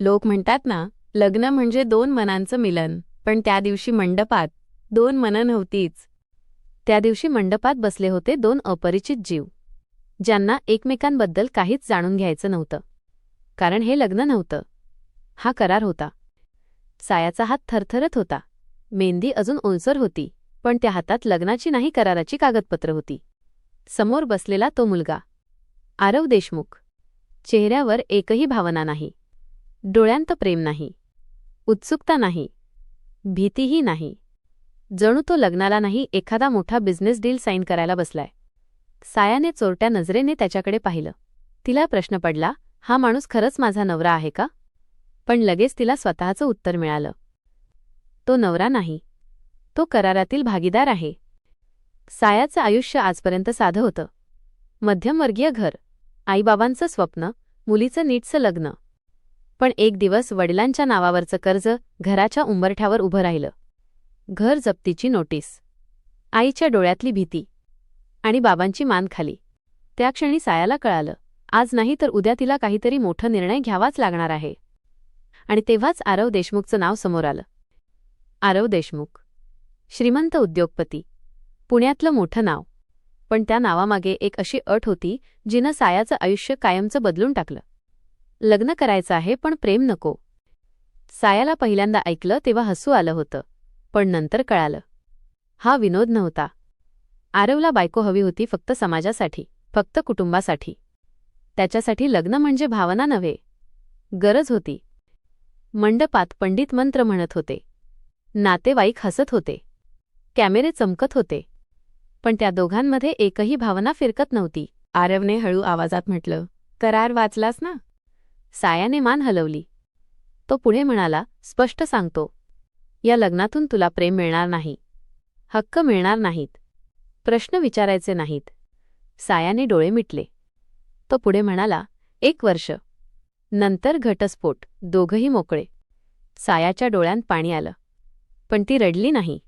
लोक म्हणतात ना लग्न म्हणजे दोन मनांचं मिलन. पण त्या दिवशी मंडपात दोन मनं नव्हतीच. त्या दिवशी मंडपात बसले होते दोन अपरिचित जीव ज्यांना एकमेकांबद्दल काहीच जाणून घ्यायचं नव्हतं. कारण हे लग्न नव्हतं. हा करार होता. सायाचा हात थरथरत होता. मेहंदी अजून ओलसर होती पण त्या हातात लग्नाची नाही कराराची कागदपत्र होती. समोर बसलेला तो मुलगा. आरव देशमुख. चेहऱ्यावर एकही भावना नाही. डोळ्यांत प्रेम नाही उत्सुकता नाही भीतीही नाही. जणू तो लग्नाला नाही एखादा मोठा बिझनेस डील साईन करायला बसलाय. सायाने चोरट्या नजरेने त्याच्याकडे पाहिलं. तिला प्रश्न पडला हा माणूस खरंच माझा नवरा आहे का? पण लगेच तिला स्वतःचं उत्तर मिळालं. तो नवरा नाही. तो करारातील भागीदार आहे. सायाचं आयुष्य आजपर्यंत साधं होतं. मध्यमवर्गीय घर आईबाबांचं स्वप्न मुलीचं नीटचं लग्न. पण एक दिवस वडिलांच्या नावावरचं कर्ज घराच्या उंबरठ्यावर उभं राहिलं. घर जप्तीची नोटीस. आईच्या डोळ्यातली भीती. आणि बाबांची मान खाली. त्या क्षणी सायाला कळालं आज नाही तर उद्या तिला काहीतरी मोठं निर्णय घ्यावाच लागणार आहे. आणि तेव्हाच आरव देशमुखचं नाव समोर आलं. आरव देशमुख. श्रीमंत उद्योगपती. पुण्यातलं मोठं नाव. पण त्या नावामागे एक अशी अट होती जिनं सायाचं आयुष्य कायमचं बदलून टाकलं. लग्न करायचं आहे पण प्रेम नको. सायाला पहिल्यांदा ऐकलं तेव्हा हसू आलं होतं. पण नंतर कळालं. हा विनोद नव्हता. आरवला बायको हवी होती फक्त समाजासाठी फक्त कुटुंबासाठी. त्याच्यासाठी लग्न म्हणजे भावना नव्हे. गरज होती. मंडपात पंडित मंत्र म्हणत होते. नातेवाईक हसत होते. कॅमेरे चमकत होते. पण त्या दोघांमध्ये एकही भावना फिरकत नव्हती. आरवने हळू आवाजात म्हटलं करार वाचलास ना? सायाने मान हलवली. तो पुढे म्हणाला स्पष्ट सांगतो. या लग्नातून तुला प्रेम मिळणार नाही. हक्क मिळणार नाहीत. प्रश्न विचारायचे नाहीत. सायाने डोळे मिटले. तो पुढे म्हणाला एक वर्ष. नंतर घटस्फोट. दोघंही मोकळे. सायाच्या डोळ्यांत पाणी आलं. पण ती रडली नाही.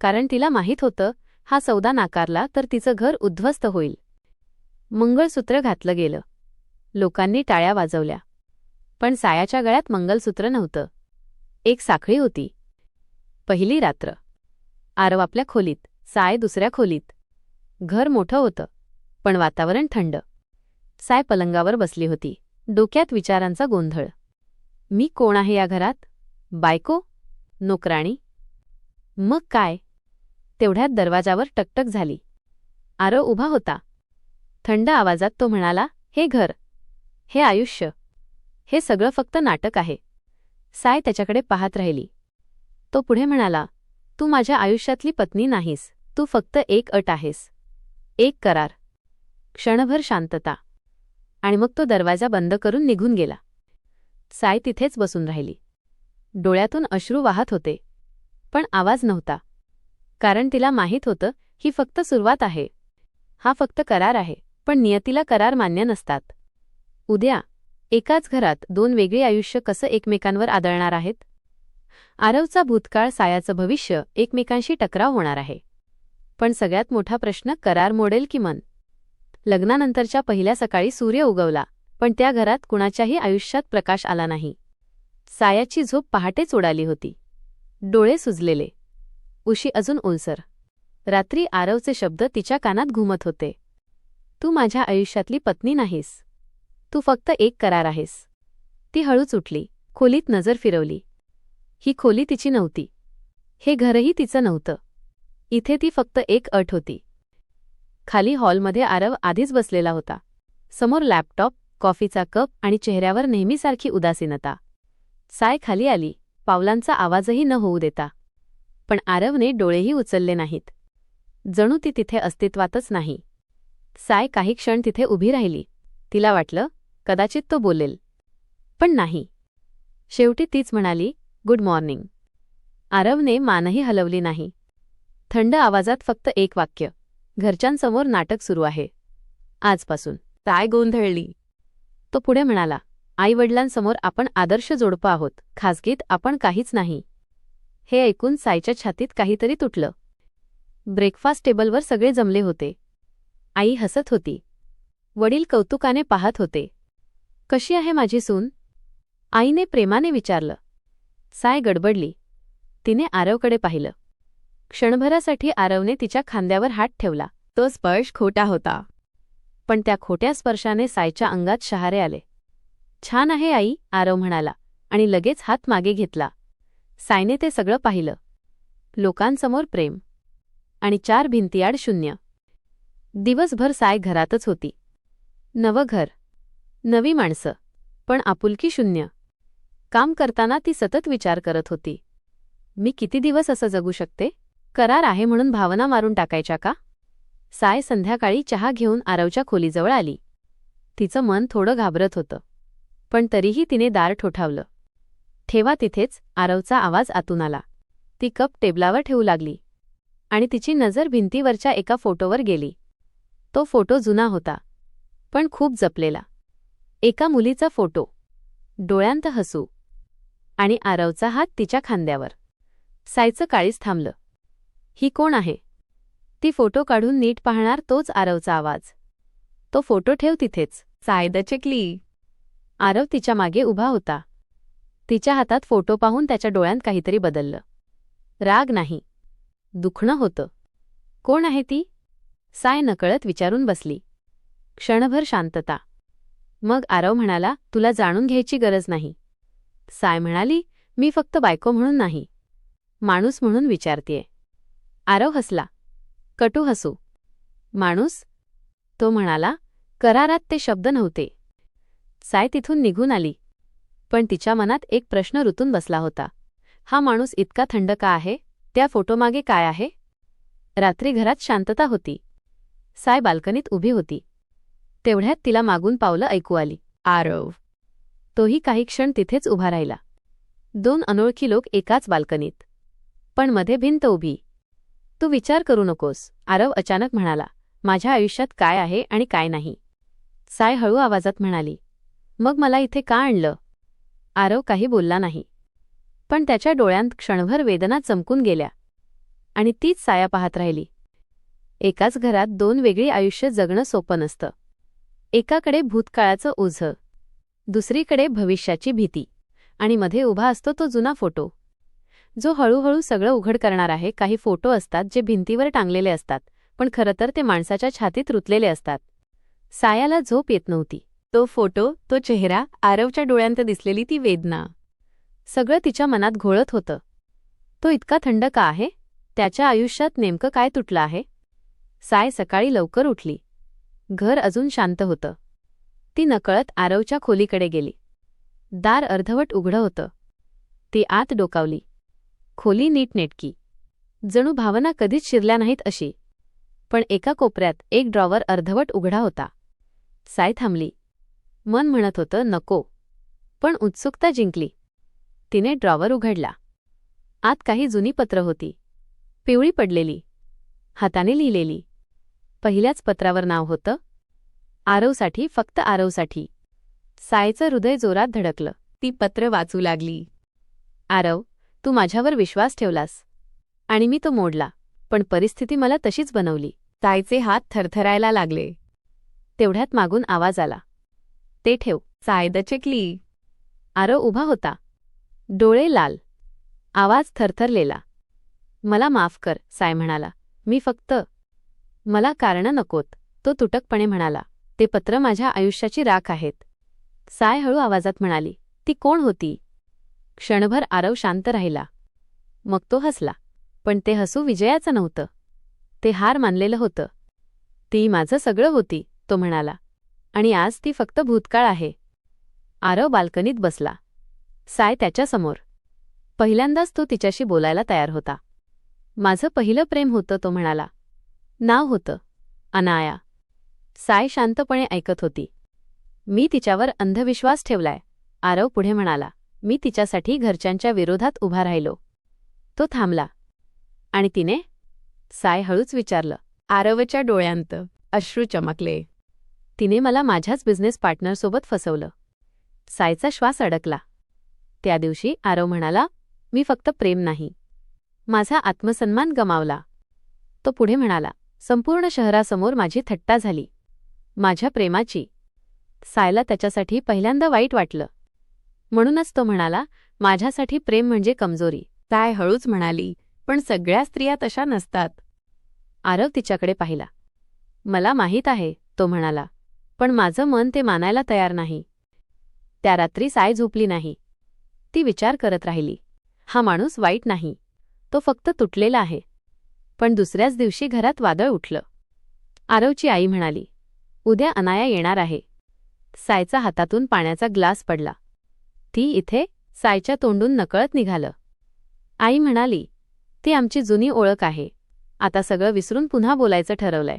कारण तिला माहीत होतं हा सौदा नाकारला तर तिचं घर उद्ध्वस्त होईल. मंगळसूत्र घातलं गेलं. लोकांनी टाळ्या वाजवल्या. पण सायाच्या गळ्यात मंगलसूत्र नव्हतं. एक साखळी होती. पहिली रात्र. आरव आपल्या खोलीत साय दुसऱ्या खोलीत. घर मोठं होतं पण वातावरण थंड. साय पलंगावर बसली होती डोक्यात विचारांचा गोंधळ. मी कोण आहे या घरात? बायको? नोकराणी? मग काय? तेवढ्यात दरवाजावर टकटक झाली. आरव उभा होता. थंड आवाजात तो म्हणाला हे घर हे आयुष्य. हे सगळं फक्त नाटक आहे. साय त्याच्याकडे पाहत राहिली. तो पुढे म्हणाला तू माझ्या आयुष्यातली पत्नी नाहीस तू फक्त एक अट आहेस. एक करार. क्षणभर शांतता. आणि मग तो दरवाजा बंद करून निघून गेला. साय तिथेच बसून राहिली. डोळ्यातून अश्रू वाहत होते. पण आवाज नव्हता. कारण तिला माहीत होतं ही फक्त सुरुवात आहे. हा फक्त करार आहे पण नियतीला करार मान्य नसतात. उद्या एकाच घरात दोन वेगळी आयुष्य कसं एकमेकांवर आदळणार आहेत? आरवचा भूतकाळ सायाचं भविष्य एकमेकांशी टकराव होणार आहे. पण सगळ्यात मोठा प्रश्न करार मोडेल की मन? लग्नानंतरच्या पहिल्या सकाळी सूर्य उगवला पण त्या घरात कुणाच्याही आयुष्यात प्रकाश आला नाही. सायाची झोप पहाटेच उडाली होती. डोळे सुजलेले. उशी अजून ओलसर. रात्री आरवचे शब्द तिच्या कानात घुमत होते. तू माझ्या आयुष्यातली पत्नी नाहीस. तू फक्त एक करार आहेस. ती हळूच उठली खोलीत नजर फिरवली. ही खोली तिची नव्हती. हे घरही तिचं नव्हतं. इथे ती फक्त एक अट होती. खाली हॉलमध्ये आरव आधीच बसलेला होता. समोर लॅपटॉप कॉफीचा कप आणि चेहऱ्यावर नेहमीसारखी उदासीनता. साय खाली आली. पावलांचा आवाजही न होऊ देता. पण आरवने डोळेही उचलले नाहीत. जणू ती तिथे अस्तित्वातच नाही. साय काही क्षण तिथे उभी राहिली. तिला वाटलं कदाचित तो बोलेल. पण नाही. शेवटी तीच म्हणाली गुड मॉर्निंग. आरवने मानही हलवली नाही. थंड आवाजात फक्त एक वाक्य घरच्यांसमोर नाटक सुरू आहे. आजपासून. काय गोंधळली? तो पुढे म्हणाला आईवडिलांसमोर आपण आदर्श जोडपं आहोत. खासगीत आपण काहीच नाही. हे ऐकून सायच्या छातीत काहीतरी तुटलं. ब्रेकफास्ट टेबलवर सगळे जमले होते. आई हसत होती. वडील कौतुकाने पाहत होते. कशी आहे माझी सून? आईने प्रेमाने विचारलं. साय गडबडली. तिने आरवकडे पाहिलं. क्षणभरासाठी आरवने तिच्या खांद्यावर हात ठेवला. तो स्पर्श खोटा होता. पण त्या खोट्या स्पर्शाने सायच्या अंगात शहारे आले. छान आहे आई आरव म्हणाला आणि लगेच हात मागे घेतला. सायने ते सगळं पाहिलं. लोकांसमोर प्रेम. आणि चार भिंतीआड शून्य. दिवसभर साय घरातच होती. नवं घर. नवी माणसं पण आपुलकी शून्य. काम करताना ती सतत विचार करत होती. मी किती दिवस असं जगू शकते? करार आहे म्हणून भावना मारून टाकायच्या का? साय संध्याकाळी चहा घेऊन आरवच्या खोलीजवळ आली. तिचं मन थोडं घाबरत होतं. पण तरीही तिने दार ठोठावलं. ठेवा तिथेच आरवचा आवाज आतून आला. ती कप टेबलावर ठेवू लागली. आणि तिची नजर भिंतीवरच्या एका फोटोवर गेली. तो फोटो जुना होता. पण खूप जपलेला. एका मुलीचा फोटो. डोळ्यांत हसू. आणि आरवचा हात तिच्या खांद्यावर. सायचं काळीच थांबलं. ही कोण आहे? ती फोटो काढून नीट पाहणार तोच आरवचा आवाज. तो फोटो ठेव तिथेच. सायद चेकली. आरव तिच्यामागे उभा होता. तिच्या हातात फोटो पाहून त्याच्या डोळ्यांत काहीतरी बदललं. राग नाही. दुखणं होतं. कोण आहे ती? साय नकळत विचारून बसली. क्षणभर शांतता. मग आरव म्हणाला तुला जाणून घ्यायची गरज नाही. साय म्हणाली मी फक्त बायको म्हणून नाही. माणूस म्हणून विचारतीये. आरव हसला. कटू हसू. माणूस तो म्हणाला करारात ते शब्द नव्हते. साय तिथून निघून आली. पण तिच्या मनात एक प्रश्न ऋतून बसला होता. हा माणूस इतका थंड का आहे? त्या फोटोमागे काय आहे? रात्री घरात शांतता होती. साय बाल्कनीत उभी होती. तेवढ्यात तिला मागून पावलं ऐकू आली. आरव. तोही काही क्षण तिथेच उभा राहिला. दोन अनोळखी लोक एकाच बाल्कनीत. पण मध्ये भिंत उभी. तू विचार करू नकोस. आरव अचानक म्हणाला. माझ्या आयुष्यात काय आहे आणि काय नाही. साय हळू आवाजात म्हणाली. मग मला इथे का आणलं? आरव काही बोलला नाही. पण त्याच्या डोळ्यांत क्षणभर वेदना चमकून गेल्या. आणि तीच साया पाहत राहिली. एकाच घरात दोन वेगळी आयुष्य जगणं सोपं नसतं. एकाकडे भूतकाळाचं ओझं दुसरीकडे भविष्याची भीती आणि मध्ये उभा असतो तो जुना फोटो. जो हळूहळू सगळं उघड करणार आहे काही फोटो असतात जे भिंतीवर टांगलेले असतात पण खरं तर ते माणसाच्या छातीत रुतलेले असतात. सायाला झोप येत नव्हती. तो फोटो तो चेहरा आरवच्या डोळ्यांत दिसलेली ती वेदना सगळं तिच्या मनात घोळत होतं. तो इतका थंड का आहे? त्याच्या आयुष्यात नेमकं काय तुटलं आहे? साय सकाळी लवकर उठली. घर अजून शांत होतं. ती नकळत आरवच्या खोलीकडे गेली. दार अर्धवट उघडं होतं. ती आत डोकावली. खोली नीटनेटकी जणू भावना कधीच शिरल्या नाहीत अशी. पण एका कोपऱ्यात एक ड्रॉवर अर्धवट उघडा होता. साय थांबली. मन म्हणत होतं नको. पण उत्सुकता जिंकली. तिने ड्रॉवर उघडला. आत काही जुनी पत्र होती. पिवळी पडलेली. हाताने लिहिलेली. पहिल्याच पत्रावर नाव होतं आरवसाठी फक्त आरवसाठी. सायचं हृदय जोरात धडकलं. ती पत्र वाचू लागली. आरव तू माझ्यावर विश्वास ठेवलास. आणि मी तो मोडला. पण परिस्थिती मला तशीच बनवली. सायचे हात थरथरायला लागले. तेवढ्यात मागून आवाज आला. ते ठेव. साय दचकली आरव उभा होता. डोळे लाल. आवाज थरथरलेला. मला माफ कर साय म्हणाला. मी फक्त मला कारणं नकोत तो तुटकपणे म्हणाला. ते पत्र माझ्या आयुष्याची राख आहेत. साय हळू आवाजात म्हणाली ती कोण होती? क्षणभर आरव शांत राहिला. मग तो हसला. पण ते हसू विजयाचं नव्हतं. ते हार मानलेलं होतं. ती माझं सगळं होती तो म्हणाला. आणि आज ती फक्त भूतकाळ आहे. आरव बाल्कनीत बसला. साय त्याच्यासमोर पहिल्यांदाच तो तिच्याशी बोलायला तयार होता. माझं पहिलं प्रेम होतं तो म्हणाला. नाव होतं. अनाया. साय शांतपणे ऐकत होती. मी तिच्यावर अंधविश्वास ठेवलाय आरव पुढे म्हणाला. मी तिच्यासाठी घरच्यांच्या विरोधात उभा राहिलो. तो थांबला. आणि तिने साय हळूच विचारलं आरवच्या डोळ्यांत अश्रू चमकले. तिने मला माझ्याच बिझनेस पार्टनरसोबत फसवलं. सायचा श्वास अडकला. त्या दिवशी आरव म्हणाला मी फक्त प्रेम नाही. माझा आत्मसन्मान गमावला. तो पुढे म्हणाला संपूर्ण शहरासमोर माझी थट्टा झाली. माझ्या प्रेमाची. सायला त्याच्यासाठी पहिल्यांदा वाईट वाटलं. म्हणूनच तो म्हणाला माझ्यासाठी प्रेम म्हणजे कमजोरी. साय हळूच म्हणाली पण सगळ्या स्त्रिया तशा नसतात. आरव तिच्याकडे पाहिला. मला माहीत आहे तो म्हणाला पण माझं मन ते मानायला तयार नाही. त्या रात्री साय झोपली नाही. ती विचार करत राहिली. हा माणूस वाईट नाही. तो फक्त तुटलेला आहे. पण दुसऱ्याच दिवशी घरात वादळ उठलं. आरवची आई म्हणाली उद्या अनाया येणार आहे. सायचा हातातून पाण्याचा ग्लास पडला. ती इथे सायच्या तोंडून नकळत निघालं. आई म्हणाली ती आमची जुनी ओळख आहे. आता सगळं विसरून पुन्हा बोलायचं ठरवलंय.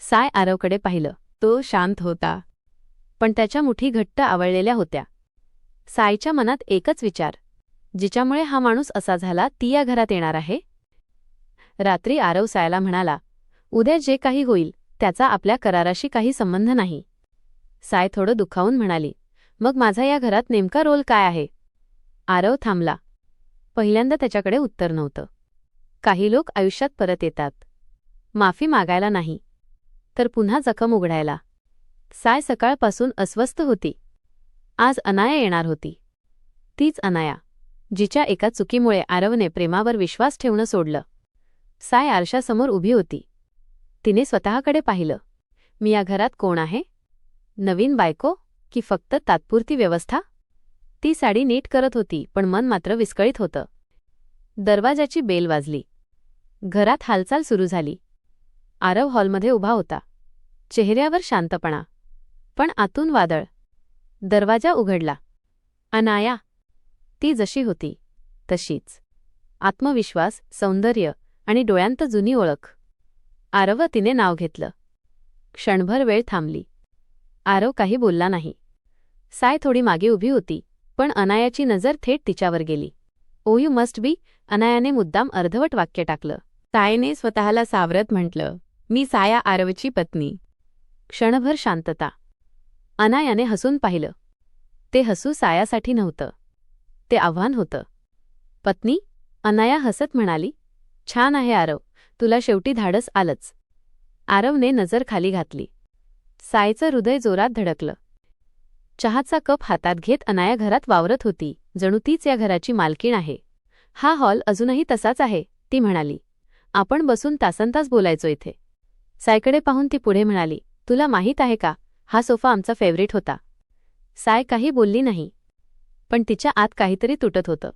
साय आरवकडे पाहिलं. तो शांत होता. पण त्याच्या मुठी घट्ट आवळलेल्या होत्या. सायच्या मनात एकच विचार जिच्यामुळे हा माणूस असा झाला ती या घरात येणार आहे? रात्री आरव सायला म्हणाला उद्या जे काही होईल त्याचा आपल्या कराराशी काही संबंध नाही. साय थोडं दुखावून म्हणाली मग माझा या घरात नेमका रोल काय आहे? आरव थांबला. पहिल्यांदा त्याच्याकडे उत्तर नव्हतं. काही लोक आयुष्यात परत येतात. माफी मागायला नाही. तर पुन्हा जखम उघडायला. साय सकाळपासून अस्वस्थ होती. आज अनाया येणार होती. तीच अनाया जिच्या एका चुकीमुळे आरवने प्रेमावर विश्वास ठेवणं सोडलं. साय आरशासमोर उभी होती. तिने स्वतःकडे पाहिलं. मी या घरात कोण आहे? नवीन बायको? की फक्त तात्पुरती व्यवस्था? ती साडी नीट करत होती पण मन मात्र विस्कळीत होतं. दरवाजाची बेल वाजली. घरात हालचाल सुरू झाली. आरव हॉलमध्ये उभा होता. चेहऱ्यावर शांतपणा. पण आतून वादळ. दरवाजा उघडला. अनाया. ती जशी होती तशीच. आत्मविश्वास सौंदर्य आणि डोळ्यांत जुनी ओळख. आरव तिने नाव घेतलं. क्षणभर वेळ थांबली. आरव काही बोलला नाही. साय थोडी मागे उभी होती पण अनायाची नजर थेट तिच्यावर गेली. ओ यू मस्ट बी अनायाने मुद्दाम अर्धवट वाक्य टाकलं. सायने स्वतःला सावरत म्हटलं मी साया आरवची पत्नी. क्षणभर शांतता. अनायाने हसून पाहिलं. ते हसू सायासाठी नव्हतं. ते आव्हान होतं. पत्नी अनाया हसत म्हणाली छान आहे आरव. तुला शेवटी धाडस आलंच. आरवने नजर खाली घातली. सायचं हृदय जोरात धडकलं. चहाचा कप हातात घेत अनाया घरात वावरत होती. जणू तीच या घराची मालकीण आहे. हा हॉल अजूनही तसाच आहे ती म्हणाली. आपण बसून तासनतास बोलायचो इथे. सायकडे पाहून ती पुढे म्हणाली तुला माहीत आहे का? हा सोफा आमचा फेवरेट होता. साय काही बोलली नाही. पण तिच्या आत काहीतरी तुटत होतं.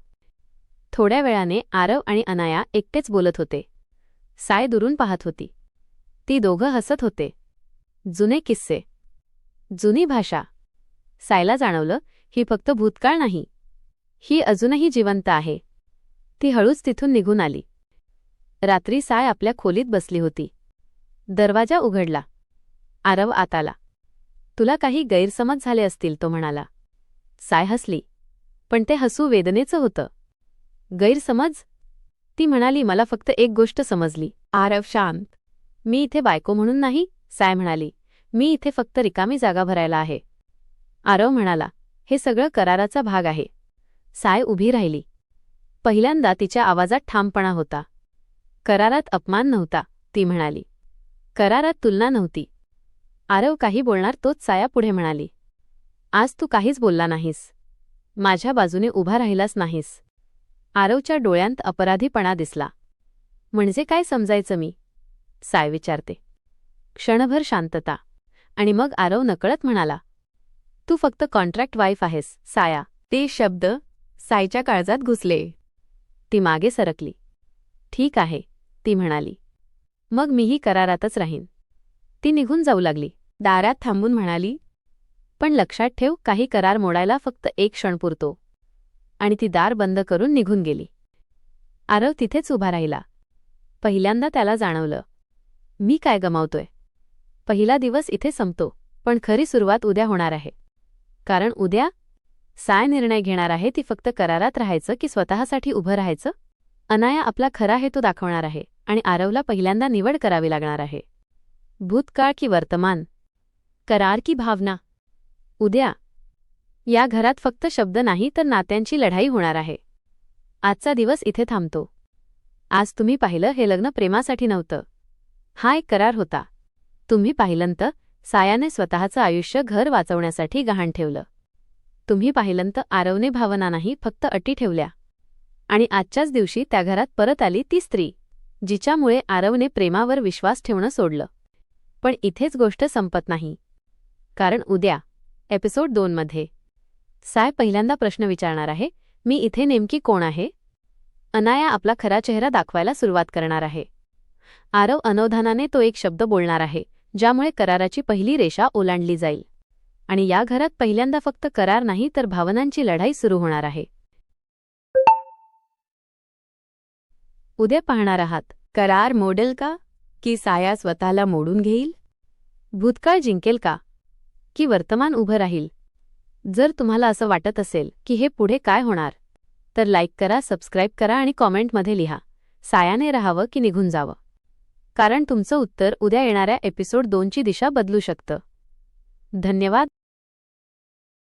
थोड्या वेळाने आरव आणि अनाया एकटेच बोलत होते. साय दुरून पाहत होती. ती दोघं हसत होते. जुने किस्से. जुनी भाषा. सायला जाणवलं ही फक्त भूतकाळ नाही. ही अजूनही जिवंत आहे. ती हळूच तिथून निघून आली. रात्री साय आपल्या खोलीत बसली होती. दरवाजा उघडला. आरव आत आला तुला काही गैरसमज झाले असतील तो म्हणाला. साय हसली. पण ते हसू वेदनेचं होतं. गैरसमज? ती म्हणाली मला फक्त एक गोष्ट समजली. आरव शांत. मी इथे बायको म्हणून नाही साय म्हणाली. मी इथे फक्त रिकामी जागा भरायला आहे. आरव म्हणाला हे सगळं कराराचा भाग आहे. साय उभी राहिली. पहिल्यांदा तिच्या आवाजात ठामपणा होता. करारात अपमान नव्हता ती म्हणाली. करारात तुलना नव्हती. आरव काही बोलणार तोच साया पुढे म्हणाली. आज तू काहीच बोलला नाहीस. माझ्या बाजूने उभा राहिलास नाहीस. आरवच्या डोळ्यांत अपराधीपणा दिसला. म्हणजे काय समजायचं मी? साय विचारते. क्षणभर शांतता. आणि मग आरव नकळत म्हणाला तू फक्त कॉन्ट्रॅक्ट वाईफ आहेस साया. ते शब्द सायच्या काळजात घुसले. ती मागे सरकली. ठीक आहे ती म्हणाली. मग मीही करारातच राहीन. ती निघून जाऊ लागली. दारात थांबून म्हणाली पण लक्षात ठेव काही करार मोडायला फक्त एक क्षण पुरतो. आणि ती दार बंद करून निघून गेली. आरव तिथेच उभा राहिला. पहिल्यांदा त्याला जाणवलं. मी काय गमावतोय? पहिला दिवस इथे संपतो पण खरी सुरुवात उद्या होणार आहे. कारण उद्या साय निर्णय घेणार आहे ती फक्त करारात राहायचं की स्वतःसाठी उभं राहायचं? अनाया आपला खरा हेतू दाखवणार आहे आणि आरवला पहिल्यांदा निवड करावी लागणार आहे. भूतकाळ की वर्तमान? करार की भावना? उद्या या घरात फक्त शब्द नाही तर नात्यांची लढाई होणार आहे. आजचा दिवस इथे थांबतो. आज तुम्ही पाहिलं हे लग्न प्रेमासाठी नव्हतं. हा एक करार होता. तुम्ही पाहिलंत सायाने स्वतःचं आयुष्य घर वाचवण्यासाठी गहाण ठेवलं. तुम्ही पाहिलंत आरवने भावना नाही फक्त अटी ठेवल्या. आणि आजच्याच दिवशी त्या घरात परत आली ती स्त्री जिच्यामुळे आरवने प्रेमावर विश्वास ठेवणं सोडलं. पण इथेच गोष्ट संपत नाही. कारण उद्या एपिसोड दोनमध्ये साय पहिल्यांदा प्रश्न विचारणार आहे मी इथे नेमकी कोण आहे? अनाया आपला खरा चेहरा दाखवायला सुरुवात करणार आहे. आरव अनवधानाने तो एक शब्द बोलणार आहे ज्यामुळे कराराची पहिली रेषा ओलांडली जाईल. आणि या घरात पहिल्यांदा फक्त करार नाही तर भावनांची लढाई सुरू होणार आहे. उद्या पाहणार आहात करार मोडेल का? की साया स्वतःला मोडून घेईल? भूतकाळ जिंकेल का? की वर्तमान उभं राहील? जर तुम्हाला असं वाटत असेल की हे पुढे काय होणार तर लाईक करा सबस्क्राईब करा आणि कॉमेंटमध्ये लिहा. सायाने राहावं की निघून जावं? कारण तुमचं उत्तर उद्या येणाऱ्या एपिसोड दोनची दिशा बदलू शकतं. धन्यवाद.